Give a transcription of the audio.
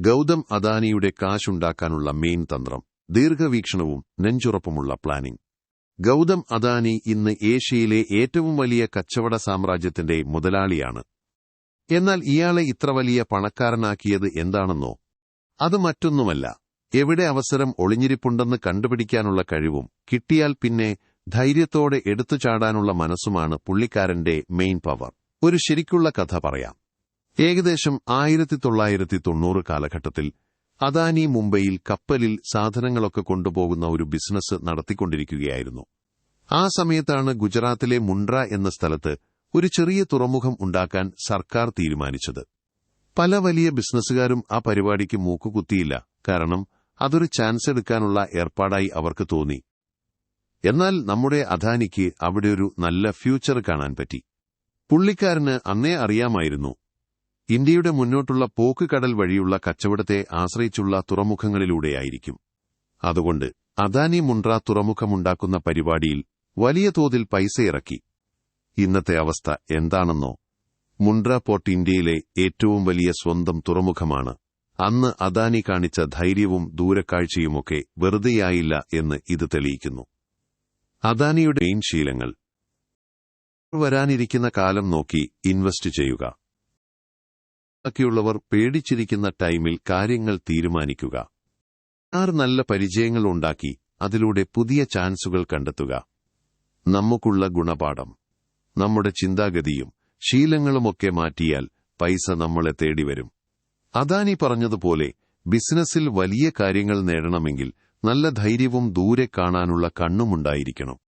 ഗൗതം അദാനിയുടെ കാശുണ്ടാക്കാനുള്ള മെയിൻ തന്ത്രം ദീർഘവീക്ഷണവും നെഞ്ചുറപ്പുമുള്ള പ്ലാനിംഗ്. ഗൗതം അദാനി ഇന്ന് ഏഷ്യയിലെ ഏറ്റവും വലിയ കച്ചവട സാമ്രാജ്യത്തിന്റെ മുതലാളിയാണ്. എന്നാൽ ഇയാളെ ഇത്ര വലിയ പണക്കാരനാക്കിയത് എന്താണെന്നോ? അത് മറ്റൊന്നുമല്ല. എവിടെ അവസരം ഒളിഞ്ഞിരിപ്പുണ്ടെന്ന് കണ്ടുപിടിക്കാനുള്ള കഴിവും കിട്ടിയാൽ പിന്നെ ധൈര്യത്തോടെ എടുത്തു ചാടാനുള്ള മനസ്സുമാണ് പുള്ളിക്കാരന്റെ മെയിൻ പവർ. ഒരു ശരിക്കുള്ള കഥ പറയാം. ഏകദേശം ആയിരത്തി തൊള്ളായിരത്തി തൊണ്ണൂറ് കാലഘട്ടത്തിൽ അദാനി മുംബൈയിൽ കപ്പലിൽ സാധനങ്ങളൊക്കെ കൊണ്ടുപോകുന്ന ഒരു ബിസിനസ് നടത്തിക്കൊണ്ടിരിക്കുകയായിരുന്നു. ആ സമയത്താണ് ഗുജറാത്തിലെ മുണ്ട്ര എന്ന സ്ഥലത്ത് ഒരു ചെറിയ തുറമുഖം ഉണ്ടാക്കാൻ സർക്കാർ തീരുമാനിച്ചത്. പല വലിയ ബിസിനസ്സുകാരും ആ പരിപാടിക്ക് മൂക്കുകുത്തിയില്ല കാരണം അതൊരു ചാൻസ് എടുക്കാനുള്ള ഏർപ്പാടായി അവർക്ക് തോന്നി. എന്നാൽ നമ്മുടെ അദാനിക്ക് അവിടെ ഒരു നല്ല ഫ്യൂച്ചർ കാണാൻ പറ്റി. പുള്ളിക്കാരന് അന്നേ അറിയാമായിരുന്നു ഇന്ത്യയുടെ മുന്നോട്ടുള്ള പോക്ക് കടൽ വഴിയുള്ള കച്ചവടത്തെ ആശ്രയിച്ചുള്ള തുറമുഖങ്ങളിലൂടെയായിരിക്കും. അതുകൊണ്ട് അദാനി മുണ്ട്ര തുറമുഖമുണ്ടാക്കുന്ന പരിപാടിയിൽ വലിയ തോതിൽ പൈസ ഇറക്കി. ഇന്നത്തെ അവസ്ഥ എന്താണെന്നോ? മുണ്ട്ര പോർട്ട് ഇന്ത്യയിലെ ഏറ്റവും വലിയ സ്വന്തം തുറമുഖമാണ്. അന്ന് അദാനി കാണിച്ച ധൈര്യവും ദൂരക്കാഴ്ചയുമൊക്കെ വെറുതെയായില്ല എന്ന് ഇത് തെളിയിക്കുന്നു. അദാനിയുടെ മെയിൻ ശീലങ്ങൾ. വരാനിരിക്കുന്ന കാലം നോക്കി ഇൻവെസ്റ്റ് ചെയ്യുക. ബാക്കിയുള്ളവർ പേടിച്ചിരിക്കുന്ന ടൈമിൽ കാര്യങ്ങൾ തീരുമാനിക്കുക. ആറ് നല്ല പരിചയങ്ങൾ ഉണ്ടാക്കി അതിലൂടെ പുതിയ ചാൻസുകൾ കണ്ടെത്തുക. നമുക്കുള്ള ഗുണപാഠം. നമ്മുടെ ചിന്താഗതിയും ശീലങ്ങളുമൊക്കെ മാറ്റിയാൽ പൈസ നമ്മളെ തേടി വരും അദാനി പറഞ്ഞതുപോലെ ബിസിനസ്സിൽ വലിയ കാര്യങ്ങൾ നേടണമെങ്കിൽ നല്ല ധൈര്യവും ദൂരെ കാണാനുള്ള കണ്ണുമുണ്ടായിരിക്കണം.